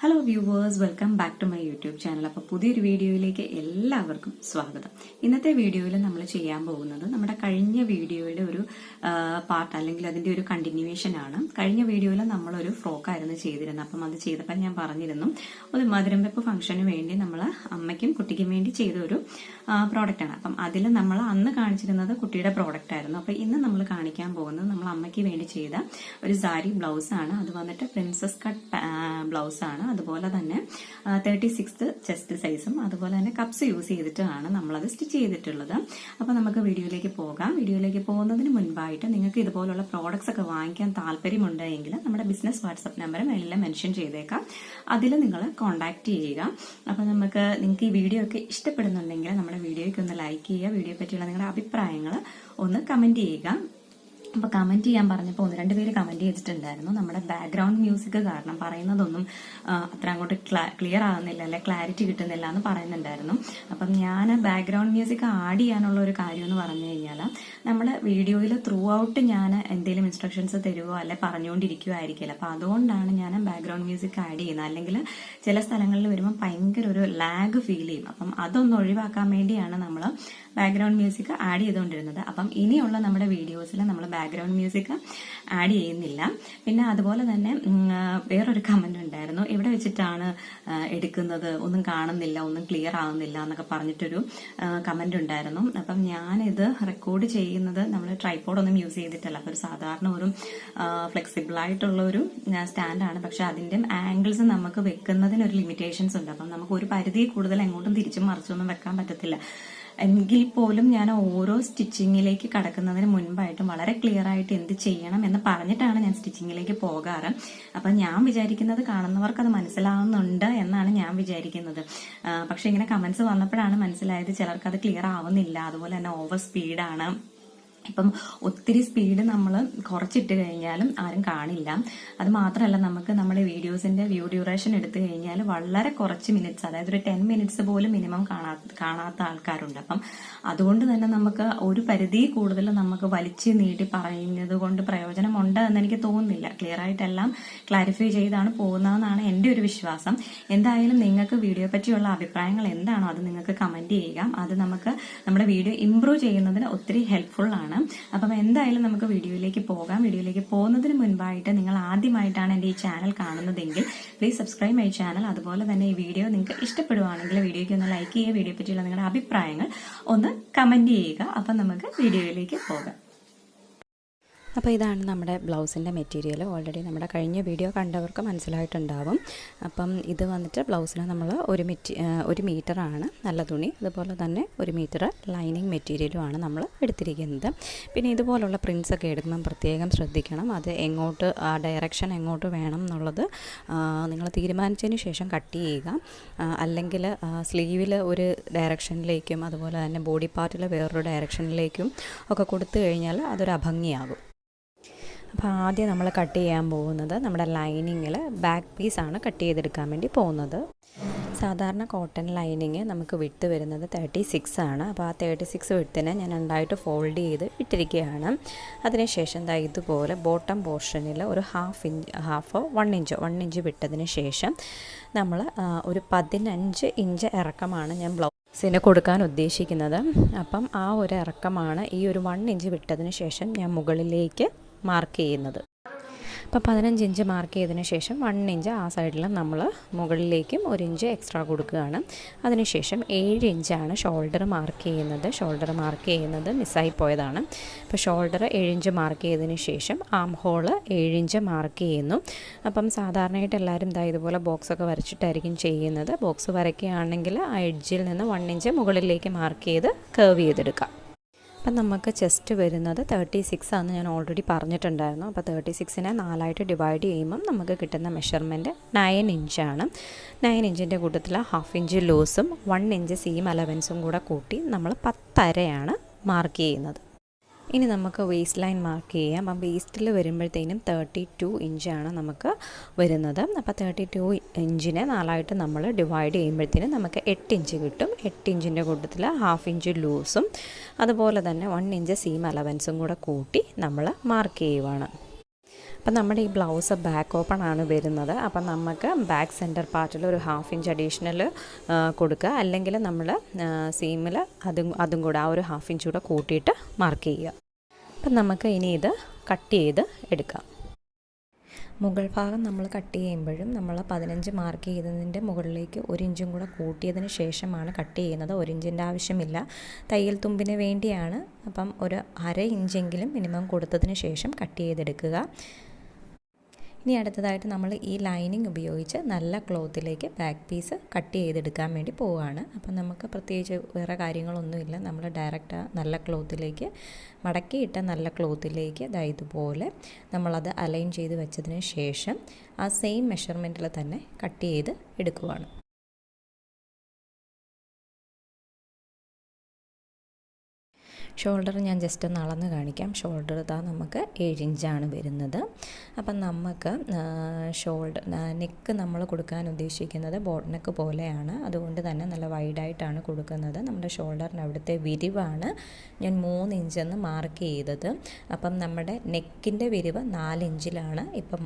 Hello viewers welcome back to my YouTube channel അപ്പോൾ പുതിയൊരു വീഡിയോയിലേക്ക് എല്ലാവർക്കും സ്വാഗതം. ഇന്നത്തെ വീഡിയോയിൽ നമ്മൾ ചെയ്യാൻ പോകുന്നത് നമ്മുടെ കഴിഞ്ഞ വീഡിയോയുടെ ഒരു പാർട്ട് അല്ലെങ്കിൽ അതിന്റെ ഒരു കണ്ടിന്യൂവേഷൻ ആണ്. കഴിഞ്ഞ വീഡിയോയിൽ നമ്മളൊരു ഫ്രോക്കായിരുന്നു ചെയ്തിരുന്നത്. അപ്പം അത് ചെയ്തപ്പോൾ ഞാൻ പറഞ്ഞിരുന്നു ഒരു മധുരം വെപ്പ് ഫംഗ്ഷന് വേണ്ടി നമ്മൾ അമ്മയ്ക്കും കുട്ടിക്കും വേണ്ടി ചെയ്ത ഒരു പ്രോഡക്റ്റ് ആണ്. അപ്പം അതിൽ നമ്മൾ അന്ന് കാണിച്ചിരുന്നത് കുട്ടിയുടെ പ്രോഡക്റ്റ് ആയിരുന്നു. അപ്പോൾ ഇന്ന് നമ്മൾ കാണിക്കാൻ പോകുന്നത് നമ്മൾ അമ്മയ്ക്ക് വേണ്ടി ചെയ്ത ഒരു സാരി ബ്ലൗസ് ആണ് അത് വന്നിട്ട് പ്രിൻസസ് കട്ട് ബ്ലൗസ് ആണ് അതുപോലെ തന്നെ തേർട്ടി സിക്സ് ചെസ്റ്റ് സൈസും അതുപോലെ തന്നെ കപ്സ് യൂസ് ചെയ്തിട്ടാണ് നമ്മളത് സ്റ്റിച്ച് ചെയ്തിട്ടുള്ളത്. അപ്പോൾ നമുക്ക് വീഡിയോയിലേക്ക് പോകാം. വീഡിയോയിലേക്ക് പോകുന്നതിന് മുൻപായിട്ട് നിങ്ങൾക്ക് ഇതുപോലുള്ള പ്രോഡക്ട്സ് ഒക്കെ വാങ്ങിക്കാൻ താല്പര്യമുണ്ടെങ്കിൽ നമ്മുടെ ബിസിനസ് വാട്സപ്പ് നമ്പർ എല്ലാം മെൻഷൻ ചെയ്തേക്കാം. അതിൽ നിങ്ങൾ കോൺടാക്ട് ചെയ്യുക. അപ്പോൾ നമുക്ക് നിങ്ങൾക്ക് ഈ വീഡിയോ ഒക്കെ ഇഷ്ടപ്പെടുന്നുണ്ടെങ്കിൽ നമ്മുടെ വീഡിയോയ്ക്ക് ഒന്ന് ലൈക്ക് ചെയ്യുക. വീഡിയോ പറ്റിയുള്ള നിങ്ങളുടെ അഭിപ്രായങ്ങൾ ഒന്ന് കമന്റ് ചെയ്യുക. അപ്പോൾ കമന്റ് ചെയ്യാൻ പറഞ്ഞപ്പോൾ ഒന്ന് രണ്ട് പേര് കമന്റ് ചെയ്തിട്ടുണ്ടായിരുന്നു. നമ്മുടെ ബാക്ക്ഗ്രൗണ്ട് മ്യൂസിക് കാരണം പറയുന്നതൊന്നും അത്ര അങ്ങോട്ട് ക്ലിയർ ആകുന്നില്ല അല്ലെ ക്ലാരിറ്റി കിട്ടുന്നില്ല എന്ന് പറയുന്നുണ്ടായിരുന്നു. അപ്പം ഞാൻ ബാക്ക്ഗ്രൗണ്ട് മ്യൂസിക് ആഡ് ചെയ്യാനുള്ള ഒരു കാര്യം എന്ന് പറഞ്ഞു കഴിഞ്ഞാൽ നമ്മുടെ വീഡിയോയിൽ ത്രൂ ഔട്ട് ഞാൻ എന്തെങ്കിലും ഇൻസ്ട്രക്ഷൻസ് തരുമോ അല്ലെ പറഞ്ഞുകൊണ്ടിരിക്കുമായിരിക്കില്ല അപ്പോൾ അതുകൊണ്ടാണ് ഞാൻ ബാക്ക്ഗ്രൗണ്ട് മ്യൂസിക് ആഡ് ചെയ്യുന്നത്. അല്ലെങ്കിൽ ചില സ്ഥലങ്ങളിൽ വരുമ്പോൾ ഭയങ്കര ഒരു ലാഗ് ഫീൽ ചെയ്യും അപ്പം അതൊന്ന് ഒഴിവാക്കാൻ വേണ്ടിയാണ് നമ്മൾ ബാക്ക്ഗ്രൗണ്ട് മ്യൂസിക് ആഡ് ചെയ്തുകൊണ്ടിരുന്നത്. അപ്പം ഇനിയുള്ള നമ്മുടെ വീഡിയോസിൽ നമ്മൾ ബാക്ക്ഗ്രൗണ്ട് മ്യൂസിക് ആഡ് ചെയ്യുന്നില്ല. പിന്നെ അതുപോലെ തന്നെ വേറൊരു കമന്റ് ഉണ്ടായിരുന്നു. എവിടെ വെച്ചിട്ടാണ് എടുക്കുന്നത്? ഒന്നും കാണുന്നില്ല ഒന്നും ക്ലിയർ ആവുന്നില്ല എന്നൊക്കെ പറഞ്ഞിട്ടൊരു കമന്റ് ഉണ്ടായിരുന്നു. അപ്പം ഞാനിത് റെക്കോർഡ് ചെയ്യുന്നത് നമ്മൾ ട്രൈപോഡ് ഒന്നും യൂസ് ചെയ്തിട്ടല്ല. അപ്പോൾ ഒരു സാധാരണ ഒരു ഫ്ലെക്സിബിൾ ആയിട്ടുള്ള ഒരു സ്റ്റാൻഡാണ് പക്ഷെ അതിന്റെ ആംഗിൾസ് നമുക്ക് വെക്കുന്നതിന് ഒരു ലിമിറ്റേഷൻസ് ഉണ്ട്. അപ്പം നമുക്ക് ഒരു പരിധി കൂടുതൽ എങ്ങോട്ടും തിരിച്ചും മറിച്ചൊന്നും വെക്കാൻ പറ്റത്തില്ല. എങ്കിൽ പോലും ഞാൻ ഓരോ സ്റ്റിച്ചിങ്ങിലേക്ക് കടക്കുന്നതിന് മുൻപായിട്ടും വളരെ ക്ലിയർ ആയിട്ട് എന്ത് ചെയ്യണം എന്ന് പറഞ്ഞിട്ടാണ് ഞാൻ സ്റ്റിച്ചിങ്ങിലേക്ക് പോകാറ്. അപ്പം ഞാൻ വിചാരിക്കുന്നത് കാണുന്നവർക്ക് അത് മനസ്സിലാവുന്നുണ്ട് എന്നാണ് ഞാൻ വിചാരിക്കുന്നത്. പക്ഷെ ഇങ്ങനെ കമന്റ്സ് വന്നപ്പോഴാണ് മനസ്സിലായത് ചിലർക്ക് അത് ക്ലിയർ ആവുന്നില്ല. അതുപോലെ തന്നെ ഓവർ സ്പീഡാണ് ഇപ്പം ഒത്തിരി സ്പീഡ് നമ്മൾ കുറച്ചിട്ട് കഴിഞ്ഞാലും ആരും കാണില്ല. അത് മാത്രമല്ല നമുക്ക് നമ്മുടെ വീഡിയോസിന്റെ വ്യൂ ഡ്യൂറേഷൻ എടുത്തു കഴിഞ്ഞാൽ വളരെ കുറച്ച് മിനിറ്റ്സ് അതായത് ഒരു ടെൻ മിനിറ്റ്സ് പോലും മിനിമം കാണാ കാണാത്ത ആൾക്കാരുണ്ട്. അപ്പം അതുകൊണ്ട് തന്നെ നമുക്ക് ഒരു പരിധി കൂടുതൽ നമുക്ക് വലിച്ചു നീട്ടി പറയുന്നത് കൊണ്ട് പ്രയോജനമുണ്ട് എന്ന് എനിക്ക് തോന്നുന്നില്ല. ക്ലിയർ ആയിട്ടെല്ലാം ക്ലാരിഫൈ ചെയ്താണ് പോകുന്നതെന്നാണ് എന്റെ ഒരു വിശ്വാസം. എന്തായാലും നിങ്ങൾക്ക് വീഡിയോ പറ്റിയുള്ള അഭിപ്രായങ്ങൾ എന്താണോ അത് നിങ്ങൾക്ക് കമന്റ് ചെയ്യുക. അത് നമുക്ക് നമ്മുടെ വീഡിയോ ഇംപ്രൂവ് ചെയ്യുന്നതിന് ഒത്തിരി ഹെൽപ്ഫുൾ ആണ്. അപ്പം എന്തായാലും നമുക്ക് വീഡിയോയിലേക്ക് പോകാം. വീഡിയോയിലേക്ക് പോകുന്നതിന് മുൻപായിട്ട് നിങ്ങൾ ആദ്യമായിട്ടാണ് എന്റെ ഈ ചാനൽ കാണുന്നതെങ്കിൽ പ്ലീസ് സബ്സ്ക്രൈബ് മൈ ചാനൽ അതുപോലെ തന്നെ ഈ വീഡിയോ നിങ്ങൾക്ക് ഇഷ്ടപ്പെടുവാണെങ്കിൽ വീഡിയോയ്ക്ക് ഒന്ന് ലൈക്ക് ചെയ്യുക. വീഡിയോ പറ്റിയുള്ള നിങ്ങളുടെ അഭിപ്രായങ്ങൾ ഒന്ന് കമന്റ് ചെയ്യുക. അപ്പം നമുക്ക് വീഡിയോയിലേക്ക് പോകാം. അപ്പോൾ ഇതാണ് നമ്മുടെ ബ്ലൗസിന്റെ മെറ്റീരിയൽ. ഓൾറെഡി നമ്മുടെ കഴിഞ്ഞ വീഡിയോ കണ്ടവർക്ക് മനസ്സിലായിട്ടുണ്ടാവും. അപ്പം ഇത് വന്നിട്ട് ബ്ലൗസിന് നമ്മൾ ഒരു മെറ്റി ഒരു മീറ്ററാണ് നല്ല തുണി. അതുപോലെ തന്നെ ഒരു മീറ്റർ ലൈനിങ് മെറ്റീരിയലുമാണ് നമ്മൾ എടുത്തിരിക്കുന്നത്. പിന്നെ ഇതുപോലുള്ള പ്രിൻസ് ഒക്കെ എടുക്കുമ്പം പ്രത്യേകം ശ്രദ്ധിക്കണം. അത് എങ്ങോട്ട് ആ ഡയറക്ഷൻ എങ്ങോട്ട് വേണം എന്നുള്ളത് നിങ്ങൾ തീരുമാനിച്ചതിന് ശേഷം കട്ട് ചെയ്യുക. അല്ലെങ്കിൽ സ്ലീവിൽ ഒരു ഡയറക്ഷനിലേക്കും അതുപോലെ തന്നെ ബോഡി പാർട്ടിൽ വേറൊരു ഡയറക്ഷനിലേക്കും ഒക്കെ കൊടുത്തു കഴിഞ്ഞാൽ അതൊരു അഭംഗിയാകും. അപ്പോൾ ആദ്യം നമ്മൾ കട്ട് ചെയ്യാൻ പോകുന്നത് നമ്മുടെ ലൈനിങ്ങിൽ ബാക്ക് പീസാണ് കട്ട് ചെയ്തെടുക്കാൻ വേണ്ടി പോകുന്നത്. സാധാരണ കോട്ടൺ ലൈനിങ് നമുക്ക് വിട്ട് വരുന്നത് തേർട്ടി സിക്സ് ആണ്. അപ്പോൾ ആ തേർട്ടി സിക്സ് വിട്ടിനെ ഞാൻ രണ്ടായിട്ട് ഫോൾഡ് ചെയ്ത് ഇട്ടിരിക്കുകയാണ്. അതിനുശേഷം ദാ ഇതുപോലെ ബോട്ടം പോർഷനിൽ ഒരു half inch half one inch one inch വിട്ടതിന് ശേഷം നമ്മൾ ഒരു പതിനഞ്ച് ഇഞ്ച് ഇറക്കമാണ് ഞാൻ ബ്ലൗസിന് കൊടുക്കാൻ ഉദ്ദേശിക്കുന്നത്. അപ്പം ആ ഒരു ഇറക്കമാണ് ഈ ഒരു വൺ ഇഞ്ച് വിട്ടതിന് ശേഷം ഞാൻ മുകളിലേക്ക് മാർക്ക് ചെയ്യുന്നത്. അപ്പോൾ പതിനഞ്ച് ഇഞ്ച് മാർക്ക് ചെയ്തതിന് ശേഷം വൺ ഇഞ്ച് ആ സൈഡിൽ നമ്മൾ മുകളിലേക്കും ഒരു ഇഞ്ച് എക്സ്ട്രാ കൊടുക്കുകയാണ്. അതിനുശേഷം ഏഴ് ഇഞ്ചാണ് ഷോൾഡർ മാർക്ക് ചെയ്യുന്നത്. ഷോൾഡർ മാർക്ക് ചെയ്യുന്നത് മിസ്സായി പോയതാണ്. അപ്പോൾ ഷോൾഡർ ഏഴ് ഇഞ്ച് മാർക്ക് ചെയ്തതിന് ശേഷം ആം ഹോൾ ഏഴ് ഇഞ്ച് മാർക്ക് ചെയ്യുന്നു. അപ്പം സാധാരണയായിട്ട് എല്ലാവരും ഇതാ ഇതുപോലെ ബോക്സൊക്കെ വരച്ചിട്ടായിരിക്കും ചെയ്യുന്നത്. ബോക്സ് വരയ്ക്കുകയാണെങ്കിൽ ആ എഡ്ജിൽ നിന്ന് വൺ ഇഞ്ച് മുകളിലേക്ക് മാർക്ക് ചെയ്ത് കർവ് ചെയ്തെടുക്കാം. അപ്പം നമുക്ക് ചെസ്റ്റ് വരുന്നത് തേർട്ടി സിക്സ് ആണെന്ന് ഞാൻ ഓൾറെഡി പറഞ്ഞിട്ടുണ്ടായിരുന്നു. അപ്പോൾ തേർട്ടി സിക്സിനെ നാലായിട്ട് ഡിവൈഡ് ചെയ്യുമ്പം നമുക്ക് കിട്ടുന്ന മെഷർമെന്റ് നയൻ ഇഞ്ചാണ് നയൻ ഇഞ്ചിന്റെ കൂട്ടത്തിൽ ഹാഫ് ഇഞ്ച് ലൂസും വൺ ഇഞ്ച് സീം അലവൻസും കൂടെ കൂട്ടി നമ്മൾ പത്തരയാണ് മാർക്ക് ചെയ്യുന്നത്. ഇനി നമുക്ക് വേസ്റ്റ് ലൈൻ മാർക്ക് ചെയ്യാം. അപ്പം വേസ്റ്റിൽ വരുമ്പോഴത്തേനും തേർട്ടി ടു ഇഞ്ചാണ് നമുക്ക് വരുന്നത്. അപ്പോൾ തേർട്ടി ടു ഇഞ്ചിനെ നാലായിട്ട് നമ്മൾ ഡിവൈഡ് ചെയ്യുമ്പോഴത്തേനും നമുക്ക് എട്ട് ഇഞ്ച് കിട്ടും. എട്ട് ഇഞ്ചിന്റെ കൂട്ടത്തിൽ ഹാഫ് ഇഞ്ച് ലൂസും അതുപോലെ തന്നെ വൺ ഇഞ്ച് സീം അലവൻസും കൂടെ കൂട്ടി നമ്മൾ മാർക്ക് ചെയ്യുവാണ്. അപ്പം നമ്മുടെ ഈ ബ്ലൗസ് ബാക്ക് ഓപ്പൺ ആണ് വരുന്നത്. അപ്പം നമുക്ക് ബാക്ക് സെന്റർ പാർട്ടിൽ ഒരു ഹാഫ് ഇഞ്ച് അഡീഷണൽ കൊടുക്കുക. അല്ലെങ്കിൽ നമ്മൾ സീമിൽ അതും അതും കൂടെ ആ ഒരു ഹാഫ് ഇഞ്ച് കൂടെ കൂട്ടിയിട്ട് മാർക്ക് ചെയ്യുക. അപ്പം നമുക്ക് ഇനി ഇത് കട്ട് ചെയ്ത് എടുക്കാം. മുകൾ ഭാഗം നമ്മൾ കട്ട് ചെയ്യുമ്പോഴും നമ്മൾ പതിനഞ്ച് മാർക്ക് ചെയ്തതിന്റെ മുകളിലേക്ക് ഒരു ഇഞ്ചും കൂടെ കൂട്ടിയതിന് ശേഷമാണ് കട്ട് ചെയ്യുന്നത്. ഒരു ഇഞ്ചിന്റെ ആവശ്യമില്ല. തയ്യൽ തുമ്പിന് വേണ്ടിയാണ്. അപ്പം ഒരു അര ഇഞ്ചെങ്കിലും മിനിമം കൊടുത്തതിന് ശേഷം കട്ട് ചെയ്തെടുക്കുക. ഇനി അടുത്തതായിട്ട് നമ്മൾ ഈ ലൈനിങ് ഉപയോഗിച്ച് നല്ല ക്ലോത്തിലേക്ക് ബാക്ക് പീസ് കട്ട് ചെയ്തെടുക്കാൻ വേണ്ടി പോവുകയാണ് അപ്പം നമുക്ക് പ്രത്യേകിച്ച് വേറെ കാര്യങ്ങളൊന്നുമില്ല. നമ്മൾ ഡയറക്റ്റ് നല്ല ക്ലോത്തിലേക്ക് മടക്കിയിട്ട നല്ല ക്ലോത്തിലേക്ക് ദാ ഇതുപോലെ നമ്മളത് അലൈൻ ചെയ്ത് വെച്ചതിന് ശേഷം ആ സെയിം മെഷർമെന്റിൽ തന്നെ കട്ട് ചെയ്ത് എടുക്കുവാണ്. ഷോൾഡർ ഞാൻ ജസ്റ്റ് ഒന്ന് അളന്ന് കാണിക്കാം. ഷോൾഡർ ഇതാ നമുക്ക് ഏഴ് ഇഞ്ചാണ് വരുന്നത്. അപ്പം നമുക്ക് ഷോൾഡർ നെക്ക് നമ്മൾ കൊടുക്കാൻ ഉദ്ദേശിക്കുന്നത് ബോട്ട് നെക്ക് പോലെയാണ്. അതുകൊണ്ട് തന്നെ നല്ല വൈഡായിട്ടാണ് കൊടുക്കുന്നത്. നമ്മുടെ ഷോൾഡറിന് അവിടുത്തെ വിരിവാണ് ഞാൻ മൂന്ന് ഇഞ്ചെന്ന് മാർക്ക് ചെയ്തത്. അപ്പം നമ്മുടെ നെക്കിന്റെ വിരിവ് നാലിഞ്ചിലാണ് ഇപ്പം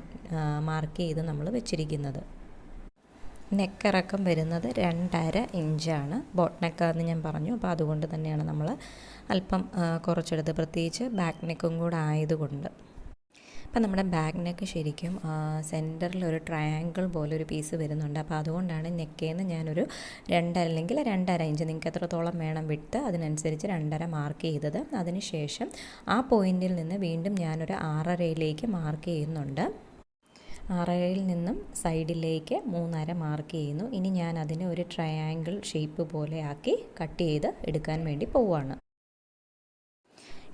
മാർക്ക് ചെയ്ത് നമ്മൾ വെച്ചിരിക്കുന്നത്. നെക്കിറക്കം വരുന്നത് രണ്ടര ഇഞ്ചാണ് ബോട്ട് നെക്കാന്ന് ഞാൻ പറഞ്ഞു. അപ്പോൾ അതുകൊണ്ട് തന്നെയാണ് നമ്മൾ അല്പം കുറച്ചെടുത്ത് പ്രത്യേകിച്ച് ബാക്ക് നെക്കും കൂടെ ആയതുകൊണ്ട്. അപ്പം നമ്മുടെ ബാക്ക് നെക്ക് ശരിക്കും സെന്ററിൽ ഒരു ട്രയാങ്കിൾ പോലെ ഒരു പീസ് വരുന്നുണ്ട്. അപ്പോൾ അതുകൊണ്ടാണ് നെക്കേന്ന് ഞാനൊരു രണ്ട് അല്ലെങ്കിൽ രണ്ടര ഇഞ്ച് നിങ്ങൾക്ക് എത്രത്തോളം വേണം വിട്ട് അതിനനുസരിച്ച് രണ്ടര മാർക്ക് ചെയ്തത്. അതിനുശേഷം ആ പോയിന്റിൽ നിന്ന് വീണ്ടും ഞാനൊരു ആറരയിലേക്ക് മാർക്ക് ചെയ്യുന്നുണ്ട്. ആറരയിൽ നിന്നും സൈഡിലേക്ക് മൂന്നര മാർക്ക് ചെയ്യുന്നു. ഇനി ഞാൻ അതിനെ ഒരു ട്രയാങ്കിൾ ഷേപ്പ് പോലെ ആക്കി കട്ട് ചെയ്ത് എടുക്കാൻ വേണ്ടി പോവുകയാണ്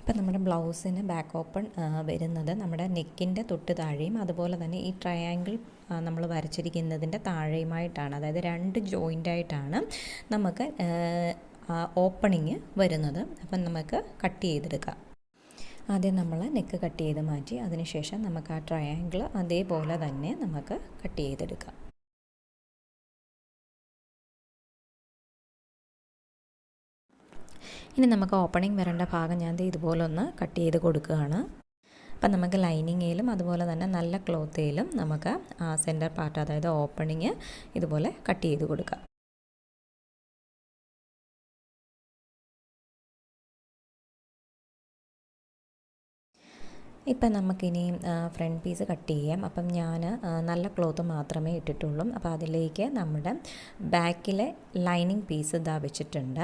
ഇപ്പം നമ്മുടെ ബ്ലൗസിന് ബാക്ക് ഓപ്പൺ വരുന്നത് നമ്മുടെ നെക്കിന്റെ തൊട്ട് താഴെയും അതുപോലെ തന്നെ ഈ ട്രയാങ്കിൾ നമ്മൾ വരച്ചിരിക്കുന്നതിന്റെ താഴെയുമായിട്ടാണ്. അതായത് രണ്ട് ജോയിന്റായിട്ടാണ് നമുക്ക് ഓപ്പണിങ് വരുന്നത്. അപ്പം നമുക്ക് കട്ട് ചെയ്തെടുക്കാം. ആദ്യം നമ്മൾ നെക്ക് കട്ട് ചെയ്ത് മാറ്റി അതിനുശേഷം നമുക്ക് ആ ട്രയാങ്കിൾ അതേപോലെ തന്നെ നമുക്ക് കട്ട് ചെയ്തെടുക്കാം. ഇനി നമുക്ക് ഓപ്പണിംഗ് വരേണ്ട ഭാഗം ഞാൻ ഇതുപോലെ ഒന്ന് കട്ട് ചെയ്ത് കൊടുക്കുകയാണ്. അപ്പം നമുക്ക് ലൈനിങ്ങയിലും അതുപോലെ തന്നെ നല്ല ക്ലോത്തേലും നമുക്ക് സെന്റർ പാർട്ട് അതായത് ഓപ്പണിങ് ഇതുപോലെ കട്ട് ചെയ്ത് കൊടുക്കാം. ഇപ്പം നമുക്കിനിയും ഫ്രണ്ട് പീസ് കട്ട് ചെയ്യാം. അപ്പം ഞാൻ നല്ല ക്ലോത്ത് മാത്രമേ ഇട്ടിട്ടുള്ളൂ. അപ്പോൾ അതിലേക്ക് നമ്മുടെ ബാക്കിലെ ലൈനിങ് പീസ് ഇതാ വെച്ചിട്ടുണ്ട്.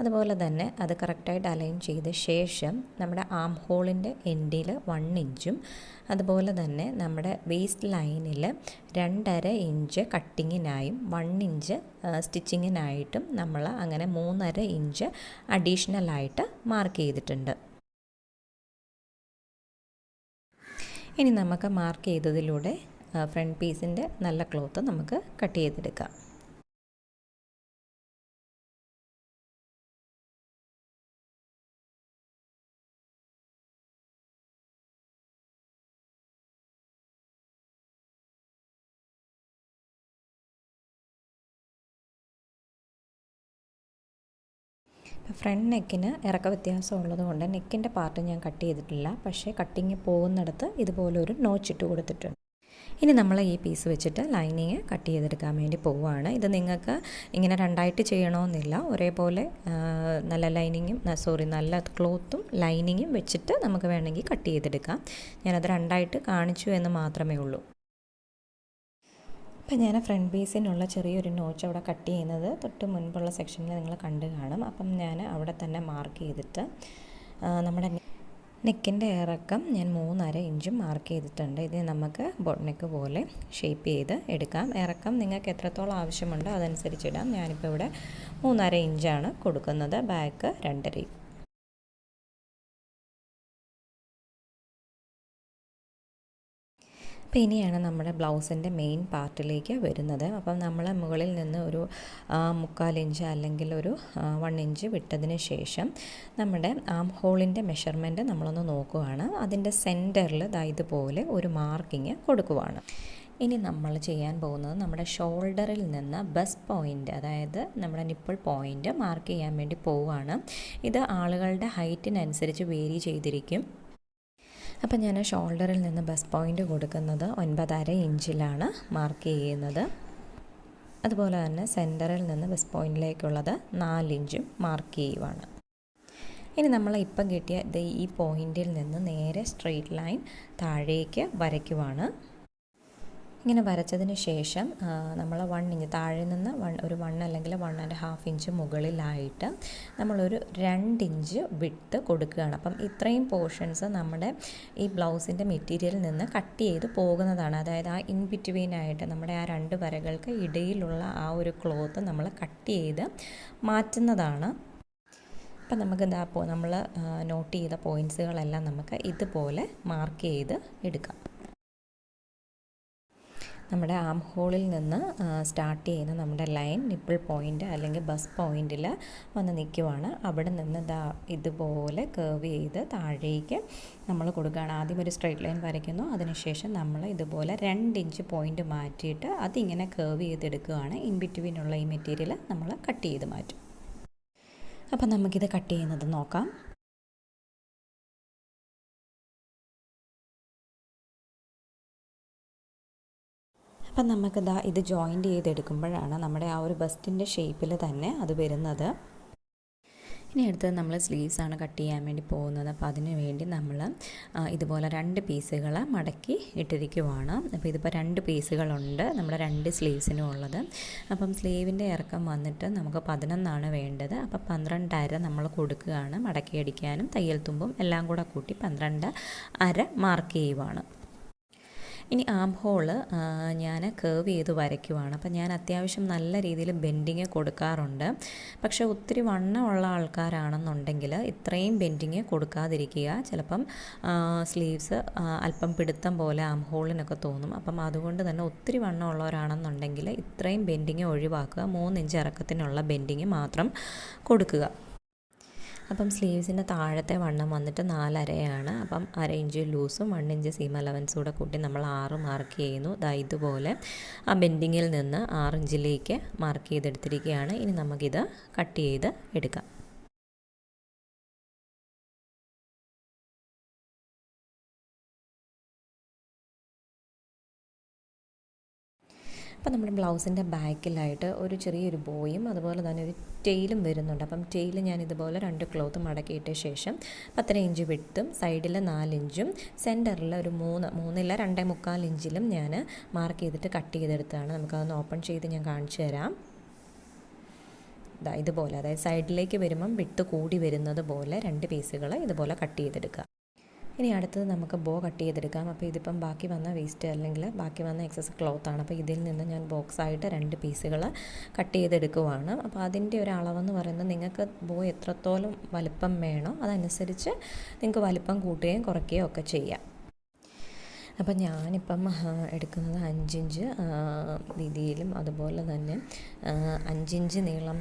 അതുപോലെ തന്നെ അത് കറക്റ്റായിട്ട് അലൈൻ ചെയ്ത ശേഷം നമ്മുടെ ആം ഹോളിന്റെ എൻഡിൽ വൺ ഇഞ്ചും അതുപോലെ തന്നെ നമ്മുടെ വേസ്റ്റ് ലൈനിൽ രണ്ടര ഇഞ്ച് കട്ടിങ്ങിനായും വൺ ഇഞ്ച് സ്റ്റിച്ചിങ്ങിനായിട്ടും നമ്മൾ അങ്ങനെ മൂന്നര ഇഞ്ച് അഡീഷണലായിട്ട് മാർക്ക് ചെയ്തിട്ടുണ്ട്. ഇനി നമുക്ക് മാർക്ക് ചെയ്തതിലൂടെ ഫ്രണ്ട് പീസിന്റെ നല്ല ക്ലോത്ത് നമുക്ക് കട്ട് ചെയ്തെടുക്കാം. ഫ്രണ്ട് നെക്കിന് ഇറക്ക വ്യത്യാസം ഉള്ളതുകൊണ്ട് നെക്കിന്റെ പാർട്ട് ഞാൻ കട്ട് ചെയ്തിട്ടില്ല. പക്ഷേ കട്ടിങ് പോകുന്നിടത്ത് ഇതുപോലെ ഒരു നോച്ചിട്ട് കൊടുത്തിട്ടുണ്ട്. ഇനി നമ്മൾ ഈ പീസ് വെച്ചിട്ട് ലൈനിങ് കട്ട് ചെയ്തെടുക്കാൻ വേണ്ടി പോവുകയാണ് ഇത് നിങ്ങൾക്ക് ഇങ്ങനെ രണ്ടായിട്ട് ചെയ്യണമെന്നില്ല ഒരേപോലെ നല്ല ലൈനിങ്ങും സോറി നല്ല ക്ലോത്തും ലൈനിങ്ങും വെച്ചിട്ട് നമുക്ക് വേണമെങ്കിൽ കട്ട് ചെയ്തെടുക്കാം. ഞാനത് രണ്ടായിട്ട് കാണിച്ചു എന്ന് മാത്രമേ ഉള്ളൂ. അപ്പം ഞാൻ ഫ്രണ്ട് ബേസിനുള്ള ചെറിയൊരു നോച്ച് അവിടെ കട്ട് ചെയ്യുന്നത് തൊട്ട് മുൻപുള്ള സെക്ഷനിൽ നിങ്ങൾ കണ്ടു കാണും. അപ്പം ഞാൻ അവിടെ തന്നെ മാർക്ക് ചെയ്തിട്ട് നമ്മുടെ നെക്കിന്റെ ഇറക്കം ഞാൻ മൂന്നര ഇഞ്ചും മാർക്ക് ചെയ്തിട്ടുണ്ട്. ഇത് നമുക്ക് ബോട്ട് നെക്ക് പോലെ ഷേപ്പ് ചെയ്ത് എടുക്കാം. ഇറക്കം നിങ്ങൾക്ക് എത്രത്തോളം ആവശ്യമുണ്ടോ അതനുസരിച്ചിടാം ഞാനിപ്പോൾ ഇവിടെ മൂന്നര ഇഞ്ചാണ് കൊടുക്കുന്നത്. ബാക്ക് രണ്ടരയും അപ്പോൾ ഇനിയാണ് നമ്മുടെ ബ്ലൗസിന്റെ മെയിൻ പാർട്ടിലേക്ക് വരുന്നത്. അപ്പം നമ്മൾ മുകളിൽ നിന്ന് ഒരു മുക്കാൽ ഇഞ്ച് അല്ലെങ്കിൽ ഒരു വൺ ഇഞ്ച് വിട്ടതിന് ശേഷം നമ്മുടെ ആം ഹോളിന്റെ മെഷർമെന്റ് നമ്മളൊന്ന് നോക്കുകയാണ് അതിന്റെ സെന്ററിൽ ഇതുപോലെ ഒരു മാർക്കിങ് കൊടുക്കുവാണ്. ഇനി നമ്മൾ ചെയ്യാൻ പോകുന്നത് നമ്മുടെ ഷോൾഡറിൽ നിന്ന് ബസ് പോയിന്റ് അതായത് നമ്മുടെ നിപ്പിൾ പോയിന്റ് മാർക്ക് ചെയ്യാൻ വേണ്ടി പോവുകയാണ് ഇത് ആളുകളുടെ ഹൈറ്റിനനുസരിച്ച് വേരി ചെയ്തിരിക്കും. അപ്പം ഞാൻ ഷോൾഡറിൽ നിന്ന് ബസ് പോയിന്റ് കൊടുക്കുന്നത് ഒൻപതര ഇഞ്ചിലാണ് മാർക്ക് ചെയ്യുന്നത്. അതുപോലെ തന്നെ സെന്ററിൽ നിന്ന് ബസ് പോയിന്റിലേക്കുള്ളത് നാലിഞ്ചും മാർക്ക് ചെയ്യുവാണ്. ഇനി നമ്മൾ ഇപ്പം കിട്ടിയ ഈ പോയിന്റിൽ നിന്ന് നേരെ സ്ട്രെയിറ്റ് ലൈൻ താഴേക്ക് വരയ്ക്കുവാണ്. ഇങ്ങനെ വരച്ചതിന് ശേഷം നമ്മൾ വൺ ഇഞ്ച് താഴെ നിന്ന് വൺ ഒരു വൺ അല്ലെങ്കിൽ വൺ ആൻഡ് ഹാഫ് ഇഞ്ച് മുകളിലായിട്ട് നമ്മളൊരു രണ്ട് ഇഞ്ച് വിട്ട് കൊടുക്കുകയാണ്. അപ്പം ഇത്രയും പോർഷൻസ് നമ്മുടെ ഈ ബ്ലൗസിന്റെ മെറ്റീരിയലിൽ നിന്ന് കട്ട് ചെയ്ത് പോകുന്നതാണ്. അതായത് ആ ഇൻ ബിറ്റ്വീനായിട്ട് നമ്മുടെ ആ രണ്ട് വരകൾക്ക് ഇടയിലുള്ള ആ ഒരു ക്ലോത്ത് നമ്മൾ കട്ട് ചെയ്ത് മാറ്റുന്നതാണ്. അപ്പം നമുക്ക് അപ്പോൾ നമ്മൾ നോട്ട് ചെയ്ത പോയിൻസുകളെല്ലാം നമുക്ക് ഇതുപോലെ മാർക്ക് ചെയ്ത് എടുക്കാം. നമ്മുടെ ആം ഹോളിൽ നിന്ന് സ്റ്റാർട്ട് ചെയ്യുന്ന നമ്മുടെ ലൈൻ നിപ്പിൾ പോയിന്റ് അല്ലെങ്കിൽ ബസ് പോയിന്റിൽ വന്ന് നിൽക്കുവാണ് അവിടെ നിന്ന് ഇതാ ഇതുപോലെ കേർവ് ചെയ്ത് താഴേക്ക് നമ്മൾ കൊടുക്കുകയാണ്. ആദ്യം ഒരു സ്ട്രെയിറ്റ് ലൈൻ വരയ്ക്കുന്നു. അതിനുശേഷം നമ്മൾ ഇതുപോലെ രണ്ട് ഇഞ്ച് പോയിന്റ് മാറ്റിയിട്ട് അതിങ്ങനെ കേർവ് ചെയ്തെടുക്കുകയാണ്. ഇൻ ബിറ്റ്വീനുള്ള ഈ മെറ്റീരിയൽ നമ്മൾ കട്ട് ചെയ്ത് മാറ്റും. അപ്പം നമുക്കിത് കട്ട് ചെയ്യുന്നത് നോക്കാം. അപ്പം ദാ ഇത് ജോയിന്റ് ചെയ്തെടുക്കുമ്പോഴാണ് നമ്മുടെ ആ ഒരു ബസ്റ്റിന്റെ ഷേപ്പിൽ തന്നെ അത് വരുന്നത്. ഇനി അടുത്തത് നമ്മൾ സ്ലീവ്സ് ആണ് കട്ട് ചെയ്യാൻ വേണ്ടി പോകുന്നത്. അപ്പോൾ അതിന് വേണ്ടി നമ്മൾ ഇതുപോലെ രണ്ട് പീസുകൾ മടക്കി ഇട്ടിരിക്കുവാണ്. അപ്പോൾ ഇതിപ്പോൾ രണ്ട് പീസുകളുണ്ട്. നമ്മുടെ രണ്ട് സ്ലീവ്സിനും ഉള്ളത്. അപ്പം സ്ലീവിന്റെ ഇറക്കം വന്നിട്ട് നമുക്ക് പതിനൊന്നാണ് വേണ്ടത്. അപ്പോൾ പന്ത്രണ്ട് നമ്മൾ കൊടുക്കുകയാണ് മടക്കി അടിക്കാനും തയ്യൽ തുമ്പും എല്ലാം കൂടെ കൂട്ടി പന്ത്രണ്ട് അര മാർക്ക് ചെയ്യുവാണ്. ഇനി ആം ഹോൾ ഞാൻ കേവ് ചെയ്ത് വരയ്ക്കുവാണ്. അപ്പം ഞാൻ അത്യാവശ്യം നല്ല രീതിയിൽ ബെൻഡിങ് കൊടുക്കാറുണ്ട്. പക്ഷേ ഒത്തിരി വണ്ണമുള്ള ആൾക്കാരാണെന്നുണ്ടെങ്കിൽ ഇത്രയും ബെൻഡിങ് കൊടുക്കാതിരിക്കുക. ചിലപ്പം സ്ലീവ്സ് അല്പം പിടുത്തം പോലെ ആം ഹോളിനൊക്കെ തോന്നും. അപ്പം അതുകൊണ്ട് തന്നെ ഒത്തിരി വണ്ണമുള്ളവരാണെന്നുണ്ടെങ്കിൽ ഇത്രയും ബെൻഡിങ് ഒഴിവാക്കുക. മൂന്നിഞ്ച് ഇറക്കത്തിനുള്ള ബെൻഡിങ് മാത്രം കൊടുക്കുക. അപ്പം സ്ലീവ്സിന്റെ താഴത്തെ വണ്ണം വന്നിട്ട് നാലരയാണ്. അപ്പം അര ഇഞ്ച് ലൂസും വൺ ഇഞ്ച് സീം അലവൻസും കൂടെ കൂട്ടി നമ്മൾ ആറ് മാർക്ക് ചെയ്യുന്നു. ദാ ഇതുപോലെ. ആ ബെൻഡിങ്ങിൽ നിന്ന് ആറ് ഇഞ്ചിലേക്ക് മാർക്ക് ചെയ്തെടുത്തിരിക്കുകയാണ്. ഇനി നമുക്കിത് കട്ട് ചെയ്ത് എടുക്കാം. അപ്പോൾ നമ്മുടെ ബ്ലൗസിന്റെ ബാക്കിലായിട്ട് ഒരു ചെറിയൊരു ബോയും അതുപോലെ തന്നെ ഒരു ടെയിലും വരുന്നുണ്ട്. അപ്പം ടെയിൽ ഞാൻ ഇതുപോലെ രണ്ട് ക്ലോത്ത് മടക്കിയിട്ട ശേഷം പത്തര ഇഞ്ച് വിട്ടും സൈഡിൽ നാലിഞ്ചും സെന്ററിൽ ഒരു മൂന്ന് മൂന്നില്ല രണ്ടേ മുക്കാൽ ഇഞ്ചിലും ഞാൻ മാർക്ക് ചെയ്തിട്ട് കട്ട് ചെയ്തെടുത്താണ് നമുക്കതൊന്ന് ഓപ്പൺ ചെയ്ത് ഞാൻ കാണിച്ചു തരാം. ഇതുപോലെ അതായത് സൈഡിലേക്ക് വരുമ്പം വിട്ട് കൂടി വരുന്നത് പോലെ രണ്ട് പീസുകൾ ഇതുപോലെ കട്ട് ചെയ്തെടുക്കുക. ഇനി അടുത്തത് നമുക്ക് ബോ കട്ട് ചെയ്തെടുക്കാം. അപ്പോൾ ഇതിപ്പം ബാക്കി വന്ന വേസ്റ്റ് അല്ലെങ്കിൽ ബാക്കി വന്ന എക്സസ് ക്ലോത്ത് ആണ്. അപ്പോൾ ഇതിൽ നിന്ന് ഞാൻ ബോക്സ് ആയിട്ട് രണ്ട് പീസുകൾ കട്ട് ചെയ്തെടുക്കുവാണ്. അപ്പോൾ അതിന്റെ ഒരു അളവെന്ന് പറയുന്നത് നിങ്ങൾക്ക് ബോ എത്രത്തോളം വലുപ്പം വേണോ അതനുസരിച്ച് നിങ്ങൾക്ക് വലുപ്പം കൂട്ടുകയും കുറയ്ക്കുകയും ഒക്കെ ചെയ്യാം. അപ്പം ഞാനിപ്പം എടുക്കുന്നത് അഞ്ചിഞ്ച് വീതിയിലും അതുപോലെ തന്നെ അഞ്ചിഞ്ച് നീളം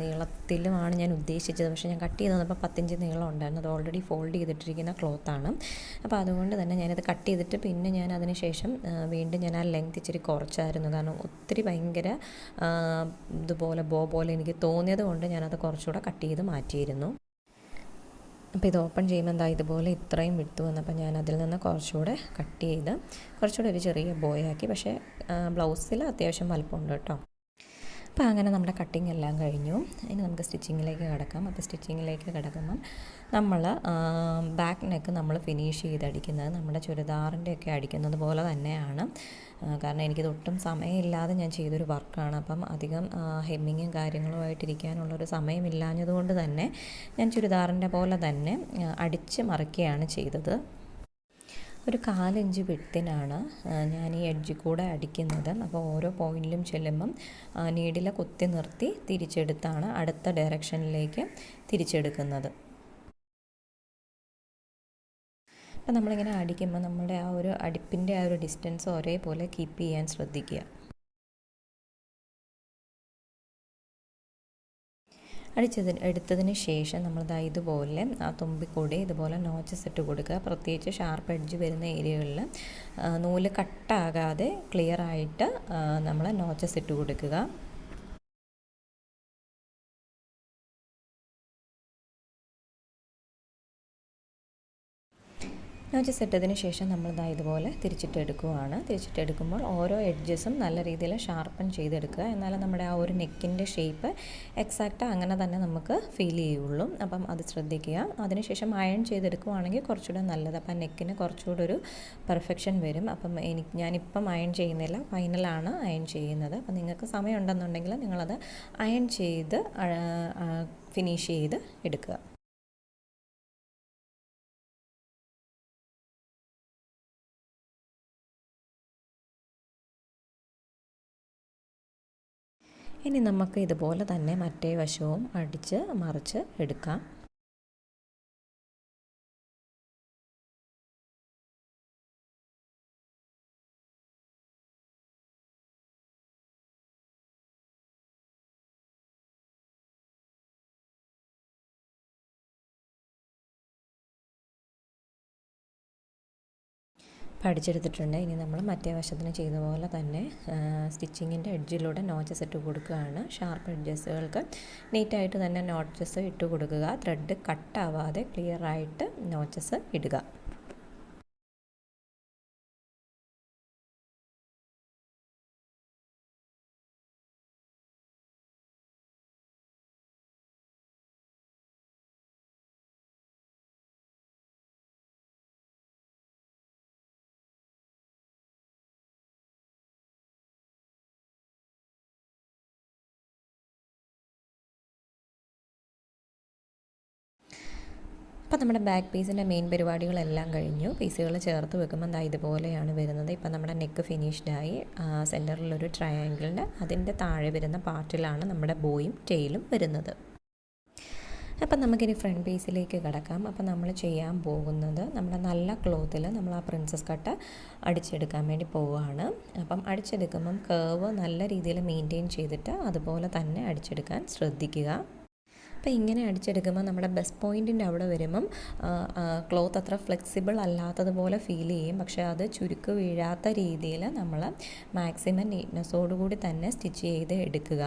നീളത്തിലുമാണ് ഞാൻ ഉദ്ദേശിച്ചത്. പക്ഷേ ഞാൻ കട്ട് ചെയ്ത് തന്നപ്പോൾ പത്തിഞ്ച് നീളം ഉണ്ടായിരുന്നു. അത് ഓൾറെഡി ഫോൾഡ് ചെയ്തിട്ടിരിക്കുന്ന ക്ലോത്താണ് അപ്പോൾ അതുകൊണ്ട് തന്നെ ഞാനത് കട്ട് ചെയ്തിട്ട് പിന്നെ ഞാൻ അതിന് ശേഷം വീണ്ടും ഞാൻ ആ ലെങ്ത് ഇച്ചിരി കുറച്ചായിരുന്നു. കാരണം ഒത്തിരി ഭയങ്കര ഇതുപോലെ ബോ പോലെ എനിക്ക് തോന്നിയത് കൊണ്ട് ഞാനത് കുറച്ചുകൂടെ കട്ട് ചെയ്ത് മാറ്റിയിരുന്നു. അപ്പോൾ ഇത് ഓപ്പൺ ചെയ്യുമ്പോൾ എന്താ ഇതുപോലെ ഇത്രയും വിട്ടു വന്നപ്പോൾ ഞാൻ അതിൽ നിന്ന് കുറച്ചുകൂടെ കട്ട് ചെയ്ത് കുറച്ചുകൂടെ ഒരു ചെറിയ ബോയാക്കി പക്ഷേ ബ്ലൗസിൽ അത്യാവശ്യം വലുപ്പമുണ്ട് കേട്ടോ. അപ്പോൾ അങ്ങനെ നമ്മുടെ കട്ടിങ് എല്ലാം കഴിഞ്ഞു. ഇനി നമുക്ക് സ്റ്റിച്ചിങ്ങിലേക്ക് കിടക്കാം. അപ്പോൾ സ്റ്റിച്ചിങ്ങിലേക്ക് കിടക്കുമ്പം നമ്മൾ ബാക്ക് നെക്ക് നമ്മൾ ഫിനിഷ് ചെയ്തടിക്കുന്നത് നമ്മുടെ ചുരിദാറിന്റെ ഒക്കെ അടിക്കുന്നത് പോലെ തന്നെയാണ്. കാരണം എനിക്കിത് ഒട്ടും സമയമില്ലാതെ ഞാൻ ചെയ്തൊരു വർക്കാണ്. അപ്പം അധികം ഹെമ്മിങ്ങും കാര്യങ്ങളുമായിട്ടിരിക്കാനുള്ളൊരു സമയമില്ലാഞ്ഞതുകൊണ്ട് തന്നെ ഞാൻ ചുരിദാറിന്റെ പോലെ തന്നെ അടിച്ച് മറിക്കുകയാണ് ചെയ്തത്. ഒരു കാലിഞ്ച് വിട്ടിനാണ് ഞാൻ ഈ എഡ്ജിൽ കൂടെ അടിക്കുന്നത്. അപ്പോൾ ഓരോ പോയിന്റിലും ചെല്ലുമ്പം നീഡിലെ കുത്തി നിർത്തി തിരിച്ചെടുത്താണ് അടുത്ത ഡയറക്ഷനിലേക്ക് തിരിച്ചെടുക്കുന്നത്. അപ്പോൾ നമ്മളിങ്ങനെ അടിക്കുമ്പോൾ നമ്മുടെ ആ ഒരു അടുപ്പിന്റെ ആ ഒരു ഡിസ്റ്റൻസ് ഒരേപോലെ കീപ്പ് ചെയ്യാൻ ശ്രദ്ധിക്കുക. അടിച്ചതിന് എടുത്തതിന് ശേഷം നമ്മൾ ഇതുപോലെ ആ തുമ്പിക്കൂടി ഇതുപോലെ നോച്ചസ് ഇട്ട് കൊടുക്കുക. പ്രത്യേകിച്ച് ഷാർപ്പ് എഡ്ജ് വരുന്ന ഏരിയകളിൽ നൂൽ കട്ടാകാതെ ക്ലിയർ ആയിട്ട് നമ്മൾ നോച്ചസ് ഇട്ട് കൊടുക്കുക. നോച്ചസ് ഇട്ടതിന് ശേഷം നമ്മളിതാ ഇതാ ഇതുപോലെ തിരിച്ചിട്ട് എടുക്കുവാണ് തിരിച്ചിട്ട് എടുക്കുമ്പോൾ ഓരോ എഡ്ജസും നല്ല രീതിയിൽ ഷാർപ്പൺ ചെയ്തെടുക്കുക. എന്നാലും നമ്മുടെ ആ ഒരു നെക്കിന്റെ ഷേപ്പ് എക്സാക്റ്റ് അങ്ങനെ തന്നെ നമുക്ക് ഫീൽ ചെയ്യുള്ളൂ. അപ്പം അത് ശ്രദ്ധിക്കുക. അതിനുശേഷം അയൺ ചെയ്തെടുക്കുവാണെങ്കിൽ കുറച്ചുകൂടെ നല്ലത്. അപ്പം നെക്കിന് കുറച്ചുകൂടെ ഒരു പെർഫെക്ഷൻ വരും. അപ്പം എനിക്ക് ഞാനിപ്പം അയൺ ചെയ്യുന്നില്ല. ഫൈനലാണ് അയൺ ചെയ്യുന്നത്. അപ്പം നിങ്ങൾക്ക് സമയമുണ്ടെന്നുണ്ടെങ്കിൽ നിങ്ങളത് അയൺ ചെയ്ത് ഫിനിഷ് ചെയ്ത് എടുക്കുക. ഇനി നമുക്ക് ഇതുപോലെ തന്നെ മറ്റേ വശവും അടിച്ച് മറിച്ച് എടുക്കാം. പഠിച്ചെടുത്തിട്ടുണ്ട്. ഇനി നമ്മൾ മറ്റേ വശത്തിന് ചെയ്ത പോലെ തന്നെ സ്റ്റിച്ചിങ്ങിന്റെ എഡ്ജിലൂടെ നോച്ചസ് ഇട്ട് കൊടുക്കുകയാണ്. ഷാർപ്പ് എഡ്ജസ്സുകൾക്ക് നീറ്റായിട്ട് തന്നെ നോച്ചസ് ഇട്ട് കൊടുക്കുക. ത്രെഡ് കട്ടാവാതെ ക്ലിയറായിട്ട് നോച്ചസ് ഇടുക. അപ്പോൾ നമ്മുടെ ബാക്ക് പീസിന്റെ മെയിൻ പരിപാടികളെല്ലാം കഴിഞ്ഞു. പീസുകൾ ചേർത്ത് വെക്കുമ്പോൾ എന്താ ഇതുപോലെയാണ് വരുന്നത്. ഇപ്പം നമ്മുടെ നെക്ക് ഫിനിഷ്ഡായി സെന്ററിലൊരു ട്രയാങ്കിളിന്റെ അതിന്റെ താഴെ വരുന്ന പാർട്ടിലാണ് നമ്മുടെ ബോയും ടെയിലും വരുന്നത്. അപ്പം നമുക്കിനി ഫ്രണ്ട് പീസിലേക്ക് കിടക്കാം. അപ്പം നമ്മൾ ചെയ്യാൻ പോകുന്നത് നമ്മുടെ നല്ല ക്ലോത്തിൽ നമ്മൾ ആ പ്രിൻസസ് കട്ട് അടിച്ചെടുക്കാൻ വേണ്ടി പോവുകയാണ്. അപ്പം അടിച്ചെടുക്കുമ്പം കേവ് നല്ല രീതിയിൽ മെയിന്റെയിൻ ചെയ്തിട്ട് അതുപോലെ തന്നെ അടിച്ചെടുക്കാൻ ശ്രദ്ധിക്കുക. അപ്പോൾ ഇങ്ങനെ അടിച്ചെടുക്കുമ്പോൾ നമ്മുടെ ബെസ്റ്റ് പോയിന്റിന്റെ അവിടെ വരുമ്പം ക്ലോത്ത് അത്ര ഫ്ലെക്സിബിൾ അല്ലാത്തതുപോലെ ഫീൽ ചെയ്യും. പക്ഷേ അത് ചുരുക്ക് വീഴാത്ത രീതിയിൽ നമ്മൾ മാക്സിമം നീറ്റ്നെസ്സോടുകൂടി തന്നെ സ്റ്റിച്ച് ചെയ്ത് എടുക്കുക.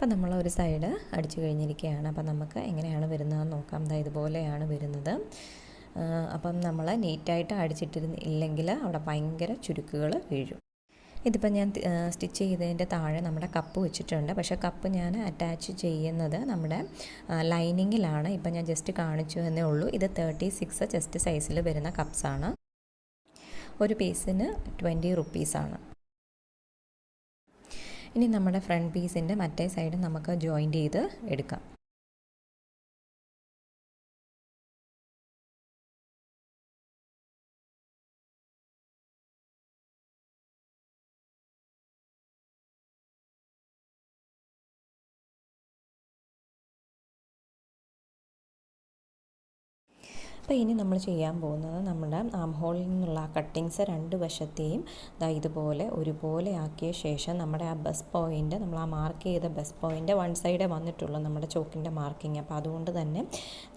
അപ്പം നമ്മൾ ഒരു സൈഡ് അടിച്ചു കഴിഞ്ഞിരിക്കുകയാണ്. അപ്പം നമുക്ക് എങ്ങനെയാണ് വരുന്നതെന്ന് നോക്കാം. ദാ ഇതുപോലെയാണ് വരുന്നത്. അപ്പം നമ്മൾ നീറ്റായിട്ട് അടിച്ചിട്ടിരുന്നില്ലെങ്കിൽ അവിടെ ഭയങ്കര ചുരുക്കുകൾ വീഴും. ഇതിപ്പോൾ ഞാൻ സ്റ്റിച്ച് ചെയ്തതിന്റെ താഴെ നമ്മുടെ കപ്പ് വെച്ചിട്ടുണ്ട്. പക്ഷേ കപ്പ് ഞാൻ അറ്റാച്ച് ചെയ്യുന്നത് നമ്മുടെ ലൈനിങ്ങിലാണ്. ഇപ്പം ഞാൻ ജസ്റ്റ് കാണിച്ചു എന്നേ ഉള്ളൂ. ഇത് തേർട്ടി സിക്സ് ചെസ്റ്റ് സൈസിൽ വരുന്ന കപ്സാണ്. ഒരു പീസിന് ട്വന്റി റുപ്പീസാണ്. ഇനി നമ്മുടെ ഫ്രണ്ട് പീസിന്റെ മറ്റേ സൈഡ് നമുക്ക് ജോയിന്റ് ചെയ്ത് എടുക്കാം. അപ്പോൾ ഇനി നമ്മൾ ചെയ്യാൻ പോകുന്നത് നമ്മുടെ ആം ഹോളിൽ നിന്നുള്ള ആ കട്ടിങ്സ് രണ്ട് വശത്തെയും ഇതുപോലെ ഒരുപോലെ ആക്കിയ ശേഷം നമ്മുടെ ആ ബസ് പോയിന്റ് നമ്മൾ ആ മാർക്ക് ചെയ്ത ബസ് പോയിന്റ് വൺ സൈഡേ വന്നിട്ടുള്ളൂ നമ്മുടെ ചോക്കിന്റെ മാർക്കിങ് അപ്പോൾ അതുകൊണ്ട് തന്നെ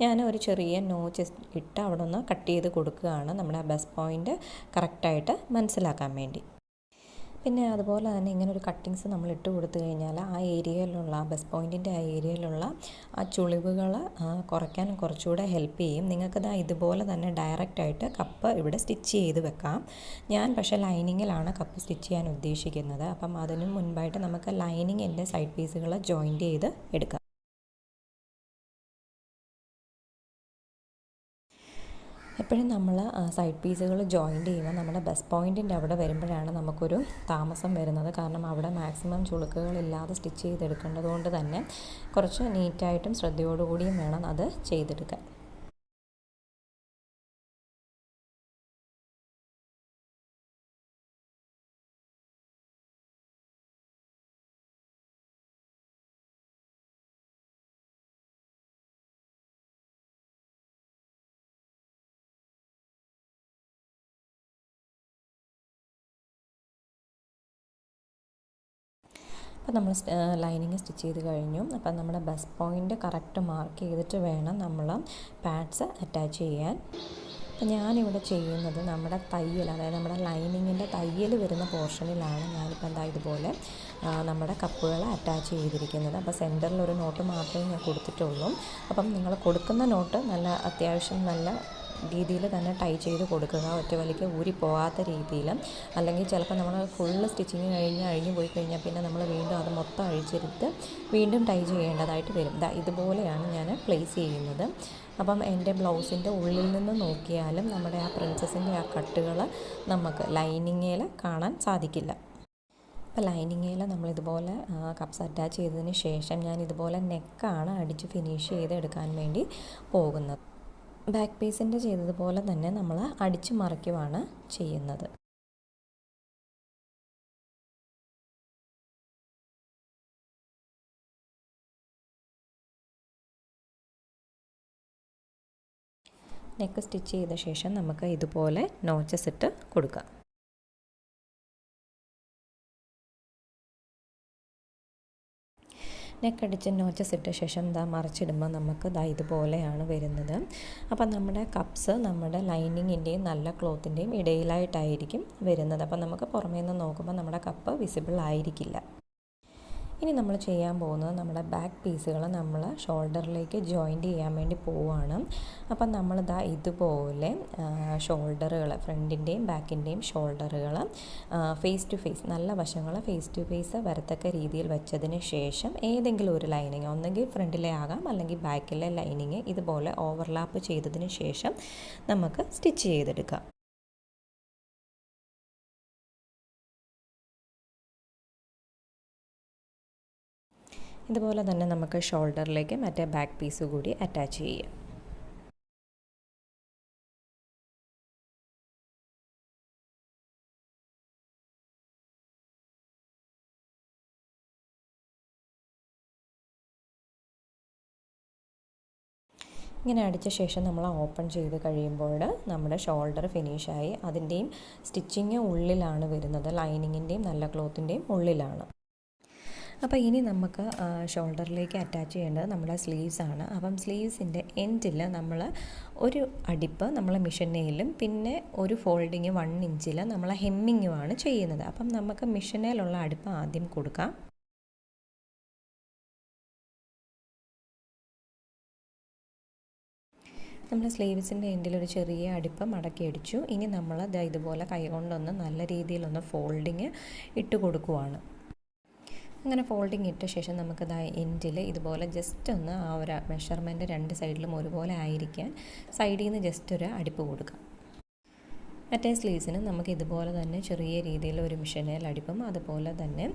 ഞാൻ ഒരു ചെറിയ നോച്ച് ഇട്ട് അവിടെ ഒന്ന് കട്ട് ചെയ്ത് കൊടുക്കുകയാണ് നമ്മുടെ ആ ബസ് പോയിന്റ് കറക്റ്റായിട്ട് മനസ്സിലാക്കാൻ വേണ്ടി. പിന്നെ അതുപോലെ തന്നെ ഇങ്ങനെ ഒരു കട്ടിങ്സ് നമ്മൾ ഇട്ട് കൊടുത്തു കഴിഞ്ഞാൽ ആ ഏരിയയിലുള്ള ബസ് പോയിന്റിന്റെ ആ ഏരിയയിലുള്ള ആ ചുളിവുകൾ കുറയ്ക്കാൻ കുറച്ചുകൂടെ ഹെൽപ്പ് ചെയ്യും. നിങ്ങൾക്ക് ദാ ഇതുപോലെ തന്നെ ഡയറക്റ്റായിട്ട് കപ്പ് ഇവിടെ സ്റ്റിച്ച് ചെയ്ത് വെക്കാം. ഞാൻ പക്ഷേ ലൈനിങ്ങിലാണ് കപ്പ് സ്റ്റിച്ച് ചെയ്യാൻ ഉദ്ദേശിക്കുന്നത്. അപ്പം അതിനു മുൻപായിട്ട് നമുക്ക് ലൈനിങ്ങിന്റെ സൈഡ് പീസുകൾ ജോയിന്റ് ചെയ്ത് എടുക്കാം. എപ്പോഴും നമ്മൾ സൈഡ് പീസുകൾ ജോയിന്റ് ചെയ്യുമ്പോൾ നമ്മുടെ ബെസ്റ്റ് പോയിന്റിന്റെ അവിടെ വരുമ്പോഴാണ് നമുക്കൊരു താമസം വരുന്നത്. കാരണം അവിടെ മാക്സിമം ചുളുക്കുകളില്ലാതെ സ്റ്റിച്ച് ചെയ്തെടുക്കേണ്ടതുകൊണ്ട് തന്നെ കുറച്ച് നീറ്റായിട്ടും ശ്രദ്ധയോടുകൂടിയും വേണം അത് ചെയ്തെടുക്കാൻ. അപ്പോൾ നമ്മൾ ലൈനിങ് സ്റ്റിച്ച് ചെയ്ത് കഴിഞ്ഞു. അപ്പം നമ്മുടെ ബസ് പോയിന്റ് കറക്റ്റ് മാർക്ക് ചെയ്തിട്ട് വേണം നമ്മൾ പാഡ്സ് അറ്റാച്ച് ചെയ്യാൻ. അപ്പം ഞാനിവിടെ ചെയ്യുന്നത് നമ്മുടെ തയ്യൽ അതായത് നമ്മുടെ ലൈനിങ്ങിന്റെ തയ്യൽ വരുന്ന പോർഷനിലാണ് ഞാനിപ്പോൾ എന്താ ഇതുപോലെ നമ്മുടെ കപ്പുകൾ അറ്റാച്ച് ചെയ്തിരിക്കുന്നത്. അപ്പോൾ സെന്ററിൽ ഒരു നോട്ട് മാത്രമേ ഞാൻ കൊടുത്തിട്ടുള്ളൂ. അപ്പം നിങ്ങൾ കൊടുക്കുന്ന നോട്ട് നല്ല അത്യാവശ്യം നല്ല രീതിയിൽ തന്നെ ടൈ ചെയ്ത് കൊടുക്കുക. ഒറ്റ വലിക്ക് ഊരി പോകാത്ത രീതിയിൽ. അല്ലെങ്കിൽ ചിലപ്പോൾ നമ്മൾ ഫുള്ള് സ്റ്റിച്ചിങ് കഴിഞ്ഞ് അഴിഞ്ഞു പോയി കഴിഞ്ഞാൽ പിന്നെ നമ്മൾ വീണ്ടും അത് മൊത്തം അഴിച്ചെടുത്ത് വീണ്ടും ടൈ ചെയ്യേണ്ടതായിട്ട് വരും. ഇതുപോലെയാണ് ഞാൻ പ്ലേസ് ചെയ്യുന്നത്. അപ്പം എന്റെ ബ്ലൗസിന്റെ ഉള്ളിൽ നിന്ന് നോക്കിയാലും നമ്മുടെ ആ പ്രിൻസസിന്റെ ആ കട്ടുകൾ നമുക്ക് ലൈനിങ്ങിൽ കാണാൻ സാധിക്കില്ല. അപ്പോൾ ലൈനിങ്ങിൽ നമ്മളിതുപോലെ കപ്സ് അറ്റാച്ച് ചെയ്തതിന് ശേഷം ഞാൻ ഇതുപോലെ നെക്കാണ് അടിച്ച് ഫിനിഷ് ചെയ്ത് എടുക്കാൻ വേണ്ടി പോകുന്നത്. ബാക്ക് പീസിന്റെ ചെയ്തതുപോലെ തന്നെ നമ്മൾ അടിച്ചു മറിക്കുവാണ് ചെയ്യുന്നത്. നെക്ക് സ്റ്റിച്ച് ചെയ്ത ശേഷം നമുക്ക് ഇതുപോലെ നോച്ചസ് ഇട്ട് കൊടുക്കാം. നെക്കടിച്ച് നോച്ചസ് ഇട്ട ശേഷം ഇതാ മറിച്ചിടുമ്പോൾ നമുക്ക് ഇതാ ഇതുപോലെയാണ് വരുന്നത്. അപ്പം നമ്മുടെ കപ്സ് നമ്മുടെ ലൈനിങ്ങിന്റെയും നല്ല ക്ലോത്തിന്റെയും ഇടയിലായിട്ടായിരിക്കും വരുന്നത്. അപ്പം നമുക്ക് പുറമേ നിന്ന് നോക്കുമ്പോൾ നമ്മുടെ കപ്പ് വിസിബിൾ ആയിരിക്കില്ല. ഇനി നമ്മൾ ചെയ്യാൻ പോകുന്നത് നമ്മുടെ ബാക്ക് പീസുകൾ നമ്മൾ ഷോൾഡറിലേക്ക് ജോയിന്റ് ചെയ്യാൻ വേണ്ടി പോവുകയാണ്. അപ്പം നമ്മളിതാ ഇതുപോലെ ഷോൾഡറുകൾ ഫ്രണ്ടിന്റെയും ബാക്കിന്റെയും ഷോൾഡറുകൾ ഫേസ് ടു ഫേസ് നല്ല വശങ്ങൾ ഫേസ് ടു ഫേസ് വരത്തക്ക രീതിയിൽ വെച്ചതിന് ശേഷം ഏതെങ്കിലും ഒരു ലൈനിങ് ഒന്നെങ്കിൽ ഫ്രണ്ടിലെ ആകാം അല്ലെങ്കിൽ ബാക്കിലെ ലൈനിങ് ഇതുപോലെ ഓവർലാപ്പ് ചെയ്തതിന് ശേഷം നമുക്ക് സ്റ്റിച്ച് ചെയ്തെടുക്കാം. ഇതുപോലെ തന്നെ നമുക്ക് ഷോൾഡറിലേക്ക് മറ്റേ ബാക്ക് പീസ് കൂടി അറ്റാച്ച് ചെയ്യാം. ഇങ്ങനെ അടിച്ച ശേഷം നമ്മൾ ഓപ്പൺ ചെയ്ത് കഴിയുമ്പോൾ നമ്മുടെ ഷോൾഡർ ഫിനിഷായി അതിന്റെയും സ്റ്റിച്ചിങ് ഉള്ളിലാണ് വരുന്നത്. ലൈനിങ്ങിന്റെയും നല്ല ക്ലോത്തിന്റെയും ഉള്ളിലാണ്. അപ്പോൾ ഇനി നമുക്ക് ഷോൾഡറിലേക്ക് അറ്റാച്ച് ചെയ്യേണ്ടത് നമ്മുടെ സ്ലീവ്സ് ആണ്. അപ്പം സ്ലീവ്സിന്റെ എൻഡിൽ നമ്മൾ ഒരു അടിപ്പ് നമ്മളെ മിഷൻ നെയിലും പിന്നെ ഒരു ഫോൾഡിങ് വൺ ഇഞ്ചിൽ നമ്മളെ ഹെമ്മിങ്ങുമാണ് ചെയ്യുന്നത്. അപ്പം നമുക്ക് മിഷനേലുള്ള അടുപ്പ് ആദ്യം കൊടുക്കാം. നമ്മൾ സ്ലീവ്സിന്റെ എൻഡിൽ ഒരു ചെറിയ അടുപ്പ് മടക്കി അടിച്ചു. ഇനി നമ്മൾ ഇതുപോലെ കൈകൊണ്ടൊന്ന് നല്ല രീതിയിലൊന്ന് ഫോൾഡിങ് ഇട്ട് കൊടുക്കുവാണ്. അങ്ങനെ ഫോൾഡിങ് ഇട്ട ശേഷം നമുക്കത് എൻഡിൽ ഇതുപോലെ ജസ്റ്റ് ഒന്ന് ആ ഒരു മെഷർമെന്റ് രണ്ട് സൈഡിലും ഒരുപോലെ ആയിരിക്കാൻ സൈഡിൽ നിന്ന് ജസ്റ്റ് ഒരു അടിപ്പ് കൊടുക്കാം. മറ്റേ സ്ലീവ്സിന് നമുക്ക് ഇതുപോലെ തന്നെ ചെറിയ രീതിയിൽ ഒരു മിഷനേൽ അടിപ്പും അതുപോലെ തന്നെ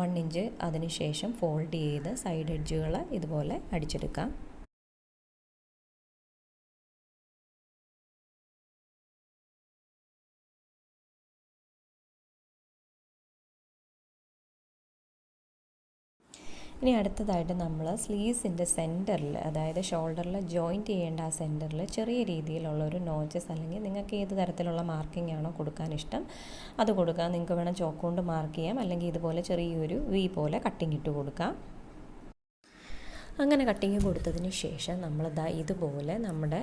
വൺ ഇഞ്ച് അതിന് ശേഷം ഫോൾഡ് ചെയ്ത് സൈഡ് എഡ്ജുകൾ ഇതുപോലെ അടിച്ചെടുക്കാം. ഇനി അടുത്തതായിട്ട് നമ്മൾ സ്ലീവ്സിന്റെ സെന്ററിൽ അതായത് ഷോൾഡറിൽ ജോയിന്റ് ചെയ്യേണ്ട ആ സെന്ററിൽ ചെറിയ രീതിയിലുള്ള ഒരു നോച്ചസ് അല്ലെങ്കിൽ നിങ്ങൾക്ക് ഏത് തരത്തിലുള്ള മാർക്കിംഗ് ആണോ കൊടുക്കാൻ ഇഷ്ടം അത് കൊടുക്കാം. നിങ്ങൾക്ക് വേണം ചോക്ക് കൊണ്ട് മാർക്ക് ചെയ്യാം. അല്ലെങ്കിൽ ഇതുപോലെ ചെറിയൊരു വി പോലെ കട്ടിങ് ഇട്ട് കൊടുക്കാം. അങ്ങനെ കട്ടിങ് കൊടുത്തതിന് ശേഷം നമ്മൾ നമ്മളിതാ ഇതുപോലെ നമ്മുടെ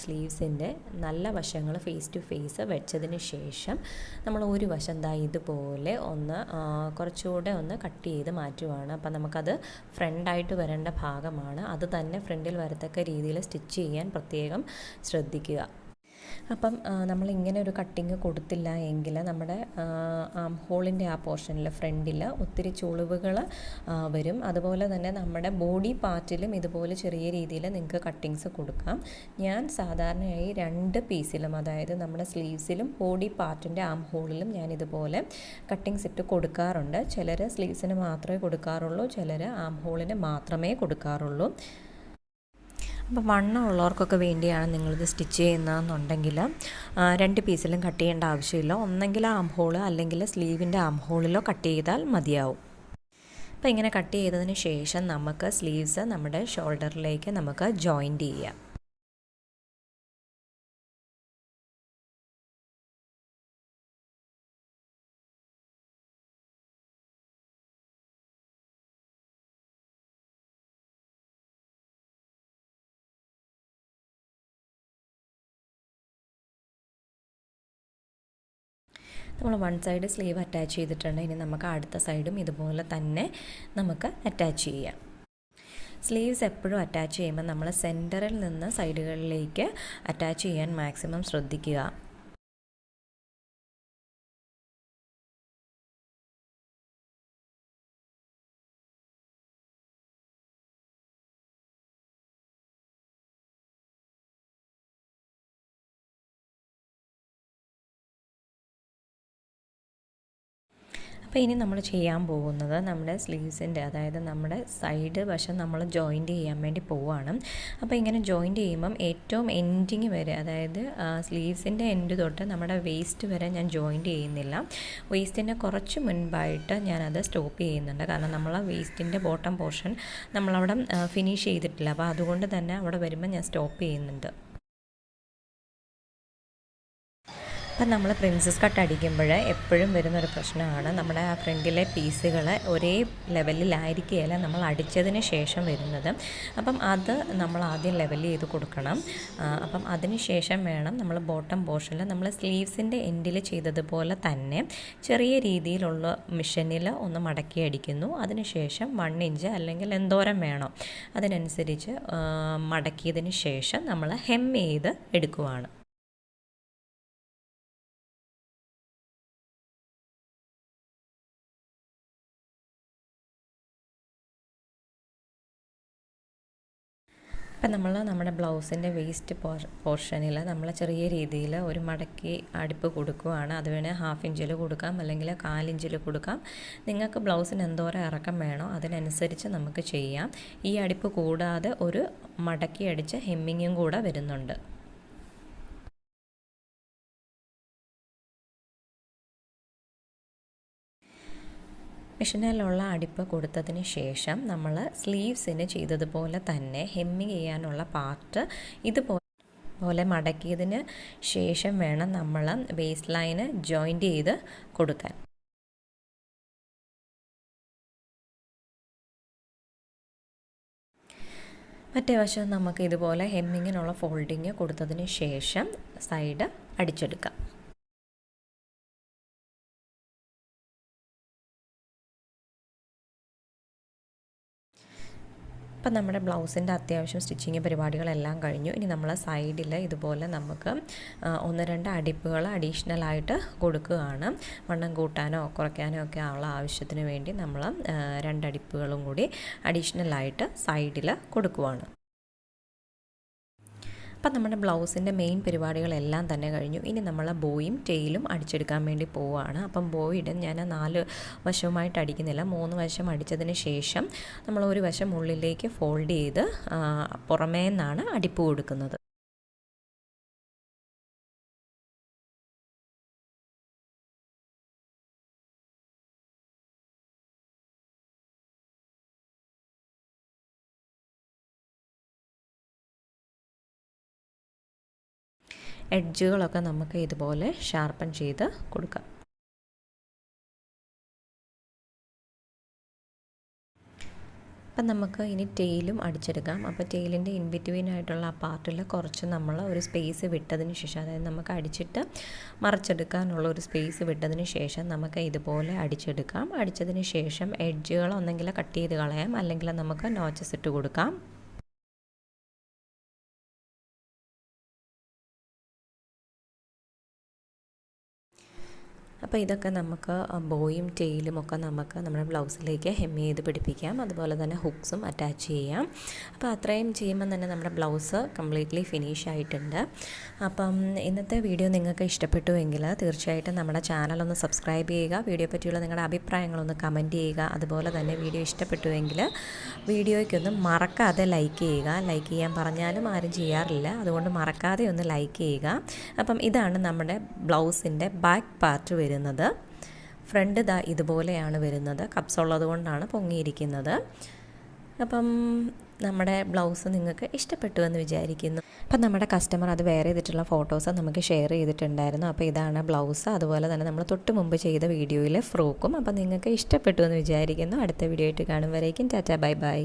സ്ലീവ്സിന്റെ നല്ല വശങ്ങൾ ഫേസ് ടു ഫേസ് വെച്ചതിന് ശേഷം നമ്മൾ ഒരു വശം ദാ ഇതുപോലെ ഒന്ന് കുറച്ചുകൂടെ ഒന്ന് കട്ട് ചെയ്ത് മാറ്റുവാണ്. അപ്പം നമുക്കത് ഫ്രണ്ടായിട്ട് വരേണ്ട ഭാഗമാണ്. അത് തന്നെ ഫ്രണ്ടിൽ വരത്തക്ക രീതിയിൽ സ്റ്റിച്ച് ചെയ്യാൻ പ്രത്യേകം ശ്രദ്ധിക്കുക. അപ്പം നമ്മൾ ഇങ്ങനെ ഒരു കട്ടിങ് കൊടുത്തില്ല എങ്കിൽ നമ്മുടെ ആം ഹോളിന്റെ ആ പോർഷനിൽ ഫ്രണ്ടിൽ ഒത്തിരി ചുളിവുകൾ വരും. അതുപോലെ തന്നെ നമ്മുടെ ബോഡി പാർട്ടിലും ഇതുപോലെ ചെറിയ രീതിയിൽ നിങ്ങൾക്ക് കട്ടിങ്സ് കൊടുക്കാം. ഞാൻ സാധാരണയായി രണ്ട് പീസിലും അതായത് നമ്മുടെ സ്ലീവ്സിലും ബോഡി പാർട്ടിന്റെ ആം ഹോളിലും ഞാൻ ഇതുപോലെ കട്ടിങ്സ് ഇട്ട് കൊടുക്കാറുണ്ട്. ചിലർ സ്ലീവ്സിന് മാത്രമേ കൊടുക്കാറുള്ളൂ ചിലർ ആം ഹോളിന് മാത്രമേ കൊടുക്കാറുള്ളൂ. അപ്പോൾ വണ്ണം ഉള്ളവർക്കൊക്കെ വേണ്ടിയാണ് നിങ്ങളിത് സ്റ്റിച്ച് ചെയ്യുന്നതെന്നുണ്ടെങ്കിൽ രണ്ട് പീസിലും കട്ട് ചെയ്യേണ്ട ആവശ്യമില്ല. ഒന്നെങ്കിൽ ആം ഹോൾ അല്ലെങ്കിൽ സ്ലീവിന്റെ ആം ഹോളിലോ കട്ട് ചെയ്താൽ മതിയാവും. അപ്പോൾ ഇങ്ങനെ കട്ട് ചെയ്തതിന് ശേഷം നമുക്ക് സ്ലീവ്സ് നമ്മുടെ ഷോൾഡറിലേക്ക് നമുക്ക് ജോയിന്റ് ചെയ്യാം. നമ്മൾ വൺ സൈഡ് സ്ലീവ് അറ്റാച്ച് ചെയ്തിട്ടുണ്ട്. ഇനി നമുക്ക് അടുത്ത സൈഡും ഇതുപോലെ തന്നെ നമുക്ക് അറ്റാച്ച് ചെയ്യാം. സ്ലീവ്സ് എപ്പോഴും അറ്റാച്ച് ചെയ്യുമ്പോൾ നമ്മൾ സെന്ററിൽ നിന്ന് സൈഡുകളിലേക്ക് അറ്റാച്ച് ചെയ്യാൻ മാക്സിമം ശ്രദ്ധിക്കുക. അപ്പോൾ ഇനി നമ്മൾ ചെയ്യാൻ പോകുന്നത് നമ്മുടെ സ്ലീവ്സിന്റെ അതായത് നമ്മുടെ സൈഡ് വശം നമ്മൾ ജോയിന്റ് ചെയ്യാൻ വേണ്ടി പോവുകയാണ് അപ്പോൾ ഇങ്ങനെ ജോയിന്റ് ചെയ്യുമ്പം ഏറ്റവും എൻഡിങ് വരെ അതായത് സ്ലീവ്സിന്റെ എൻഡ് തൊട്ട് നമ്മുടെ വേസ്റ്റ് വരെ ഞാൻ ജോയിന്റ് ചെയ്യുന്നില്ല. വേസ്റ്റിന്റെ കുറച്ച് മുൻപായിട്ട് ഞാനത് സ്റ്റോപ്പ് ചെയ്യുന്നുണ്ട്. കാരണം നമ്മൾ വേസ്റ്റിന്റെ ബോട്ടം പോർഷൻ നമ്മളവിടെ ഫിനിഷ് ചെയ്തിട്ടില്ല. അപ്പോൾ അതുകൊണ്ട് തന്നെ അവിടെ വരുമ്പോൾ ഞാൻ സ്റ്റോപ്പ് ചെയ്യുന്നുണ്ട്. അപ്പം നമ്മൾ പ്രിൻസസ് കട്ട് അടിക്കുമ്പോൾ എപ്പോഴും വരുന്നൊരു പ്രശ്നമാണ്. നമ്മുടെ ആ ഫ്രണ്ടിലെ പീസുകൾ ഒരേ ലെവലിലായിരിക്കുകയല്ല നമ്മൾ അടിച്ചതിന് ശേഷം വരുന്നത്. അപ്പം അത് നമ്മൾ ആദ്യം ലെവൽ ചെയ്ത് കൊടുക്കണം. അപ്പം അതിന് ശേഷം വേണം നമ്മൾ ബോട്ടം പോർഷനിൽ നമ്മൾ സ്ലീവ്സിന്റെ എൻഡിൽ ചെയ്തതുപോലെ തന്നെ ചെറിയ രീതിയിലുള്ള മിഷനിൽ ഒന്ന് മടക്കി അടിക്കുന്നു. അതിനുശേഷം വൺ ഇഞ്ച് അല്ലെങ്കിൽ എന്തോരം വേണം അതിനനുസരിച്ച് മടക്കിയതിന് ശേഷം നമ്മൾ ഹെം ചെയ്ത് എടുക്കുവാണ്. ഇപ്പം നമ്മൾ നമ്മുടെ ബ്ലൗസിന്റെ വേസ്റ്റ് പോർഷനിൽ നമ്മൾ ചെറിയ രീതിയിൽ ഒരു മടക്കി അടുപ്പ് കൊടുക്കുകയാണ് അത് വേണേൽ ഹാഫ് ഇഞ്ചിൽ കൊടുക്കാം അല്ലെങ്കിൽ കാലിഞ്ചിൽ കൊടുക്കാം. നിങ്ങൾക്ക് ബ്ലൗസിന് എന്തോരം ഇറക്കം വേണോ അതിനനുസരിച്ച് നമുക്ക് ചെയ്യാം. ഈ അടുപ്പ് കൂടാതെ ഒരു മടക്കി അടിച്ച ഹെമ്മിങ്ങും കൂടെ വരുന്നുണ്ട്. മെഷീനിലുള്ള അടിപ്പ് കൊടുത്തതിന് ശേഷം നമ്മൾ സ്ലീവ്സിന് ചെയ്തതുപോലെ തന്നെ ഹെമ്മിങ് ചെയ്യാനുള്ള പാർട്ട് ഇതുപോലെ പോലെ മടക്കിയതിന് ശേഷം വേണം നമ്മൾ ബേസ് ലൈന് ജോയിന്റ് ചെയ്ത് കൊടുക്കാൻ. മറ്റേ വശം നമുക്ക് ഇതുപോലെ ഹെമ്മിങ്ങിനുള്ള ഫോൾഡിങ് കൊടുത്തതിന് ശേഷം സൈഡ് അടിച്ചെടുക്കാം. അപ്പം നമ്മുടെ ബ്ലൗസിന്റെ അത്യാവശ്യം സ്റ്റിച്ചിങ് പരിപാടികളെല്ലാം കഴിഞ്ഞു. ഇനി നമ്മൾ സൈഡിൽ ഇതുപോലെ നമുക്ക് ഒന്ന് രണ്ട് അടിപ്പുകൾ അഡീഷണൽ ആയിട്ട് കൊടുക്കുകയാണ്. വണ്ണം കൂട്ടാനോ കുറയ്ക്കാനോ ഒക്കെ ഉള്ള ആവശ്യത്തിന് വേണ്ടി നമ്മൾ രണ്ടടിപ്പുകളും കൂടി അഡീഷണലായിട്ട് സൈഡിൽ കൊടുക്കുവാണ്. അപ്പം നമ്മുടെ ബ്ലൗസിന്റെ മെയിൻ പരിപാടികളെല്ലാം തന്നെ കഴിഞ്ഞു. ഇനി നമ്മൾ ബോയും ടെയിലും അടിച്ചെടുക്കാൻ വേണ്ടി പോവുകയാണ് അപ്പം ബോയിടെ ഞാൻ നാല് വശവുമായിട്ട് അടിക്കുന്നില്ല. മൂന്ന് വശം അടിച്ചതിന് ശേഷം നമ്മൾ ഒരു വശം ഉള്ളിലേക്ക് ഫോൾഡ് ചെയ്ത് പുറമേ നിന്നാണ് അടിപ്പ് കൊടുക്കുന്നത്. എഡ്ജുകളൊക്കെ നമുക്ക് ഇതുപോലെ ഷാർപ്പൻ ചെയ്ത് കൊടുക്കാം. അപ്പം നമുക്ക് ഇനി ടെയിലും അടിച്ചെടുക്കാം. അപ്പോൾ ടെയിലിന്റെ ഇൻ ബിറ്റ്വീൻ ആയിട്ടുള്ള ആ പാർട്ടിൽ കുറച്ച് നമ്മൾ ഒരു സ്പേസ് വിട്ടതിന് ശേഷം അതായത് നമുക്ക് അടിച്ചിട്ട് മറിച്ചെടുക്കാനുള്ള ഒരു സ്പേസ് വിട്ടതിന് ശേഷം നമുക്ക് ഇതുപോലെ അടിച്ചെടുക്കാം. അടിച്ചതിന് ശേഷം എഡ്ജുകൾ ഒന്നെങ്കിൽ കട്ട് ചെയ്ത് കളയാം. അല്ലെങ്കിൽ നമുക്ക് നോച്ചസ് ഇട്ട് കൊടുക്കാം. അപ്പോൾ ഇതൊക്കെ നമുക്ക് ബോയും ടെയിലും ഒക്കെ നമുക്ക് നമ്മുടെ ബ്ലൗസിലേക്ക് ഹെം ചെയ്ത് പിടിപ്പിക്കാം. അതുപോലെ തന്നെ ഹുക്സും അറ്റാച്ച് ചെയ്യാം. അപ്പോൾ അത്രയും ചെയ്യുമ്പോൾ തന്നെ നമ്മുടെ ബ്ലൗസ് കംപ്ലീറ്റ്ലി ഫിനിഷ് ആയിട്ടുണ്ട്. അപ്പം ഇന്നത്തെ വീഡിയോ നിങ്ങൾക്ക് ഇഷ്ടപ്പെട്ടുവെങ്കിൽ തീർച്ചയായിട്ടും നമ്മുടെ ചാനൽ ഒന്ന് സബ്സ്ക്രൈബ് ചെയ്യുക. വീഡിയോ പറ്റിയുള്ള നിങ്ങളുടെ അഭിപ്രായങ്ങളൊന്ന് കമന്റ് ചെയ്യുക. അതുപോലെ തന്നെ വീഡിയോ ഇഷ്ടപ്പെട്ടുവെങ്കിൽ വീഡിയോയ്ക്കൊന്ന് മറക്കാതെ ലൈക്ക് ചെയ്യുക. ലൈക്ക് ചെയ്യാൻ പറഞ്ഞാലും ആരും ചെയ്യാറില്ല. അതുകൊണ്ട് മറക്കാതെ ഒന്ന് ലൈക്ക് ചെയ്യുക. അപ്പം ഇതാണ് നമ്മുടെ ബ്ലൗസിന്റെ ബാക്ക് പാർട്ട് വരുന്നത്. ഫ്രണ്ട് ദാ ഇതുപോലെയാണ് വരുന്നത്. കപ്സ് ഉള്ളതുകൊണ്ടാണ് പൊങ്ങിയിരിക്കുന്നത്. അപ്പം നമ്മുടെ ബ്ലൗസ് നിങ്ങൾക്ക് ഇഷ്ടപ്പെട്ടു എന്ന് വിചാരിക്കുന്നു. അപ്പം നമ്മുടെ കസ്റ്റമർ അത് വെയർ ചെയ്തിട്ടുള്ള ഫോട്ടോസ് നമുക്ക് ഷെയർ ചെയ്തിട്ടുണ്ടായിരുന്നു. അപ്പോൾ ഇതാണ് ബ്ലൗസ്. അതുപോലെ തന്നെ നമ്മൾ തൊട്ട് മുമ്പ് ചെയ്ത വീഡിയോയിലെ ഫ്രോക്കും. അപ്പം നിങ്ങൾക്ക് ഇഷ്ടപ്പെട്ടു എന്ന് വിചാരിക്കുന്നു. അടുത്ത വീഡിയോ ആയിട്ട് കാണുമ്പോഴേക്കും ടാറ്റ. Bye bye.